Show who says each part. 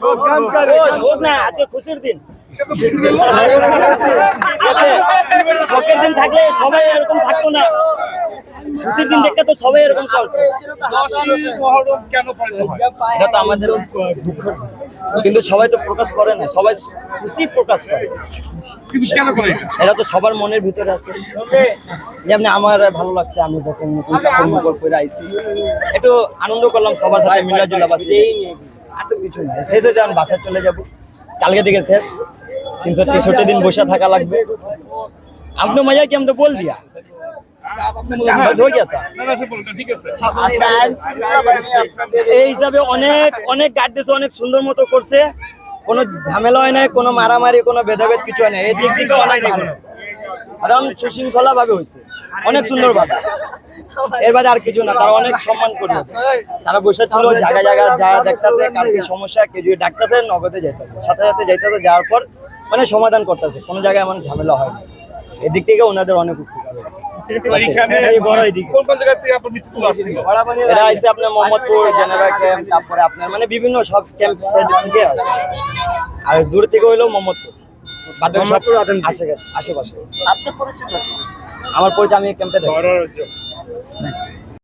Speaker 1: ও, শোক না আজকে খুশির দিন। শোকের দিন থাকলে সবাই এরকম থাকতো না। খুশির দিন দেখতে তো সবাই এরকম করছে। এটা তো আমাদের দুঃখ। কিন্তু সবাই তো প্রকাশ করে না সবাই খুশি প্রকাশ করে।
Speaker 2: কিন্তু এটা?
Speaker 1: এটা তো সবার মনের ভিতরে আছে। যেমনি আমার ভালো লাগছে আমি যখন নতুন কাপড় মুখর করে আইছি। একটু আনন্দ করলাম সবার সাথে মিলা জুলা বাসি। শেষ হয়ে যান বাসায় চলে যাব। কালকে থেকে শেষ। তিনশো তেষট্টি দিন বসে থাকা লাগবে। আপনি মজা কি আমি তো বল দিয়া? এই হিসাবে অনেক অনেক গার্ড দিয়েছে অনেক সুন্দর মতো করছে। কোনো ঝামেলা হয় নাই, কোনো মারামারি, কোনো ভেদাভেদ কিছু হয় নাই। এই দিক থেকে অনেক ভালো। সুশৃঙ্খলা ভাবে হয়েছে। অনেক সুন্দর ভাবে এর বাদে আর কিছু না তারা অনেক সম্মান করি তারা বসে ছিল জায়গা জায়গা যা দেখতেছে কার কি সমস্যা কেউ যদি ডাকতেছে নগদে যাইতেছে। সাথে সাথে যাইতেছে যাওয়ার পর মানে সমাধান করতেছে। কোনো জায়গায় এমন ঝামেলা হয় না। এদিক থেকে ওনাদের অনেক উপকার হয়েছে।
Speaker 2: এইখানে
Speaker 1: এই বড় এদিকে।
Speaker 2: কোন কোন জায়গা থেকে আপনার মিস্ত্রি আসছিল?
Speaker 1: এটা আইসে আপনার মোহাম্মদপুর জেনেভা ক্যাম্প তারপরে আপনার মানে বিভিন্ন সব ক্যাম্প সাইড থেকে আসে। আর দূর থেকে হইল মোহাম্মদপুর। আশেপাশে। আমার পরিচয় আমি ক্যাম্পে থাকি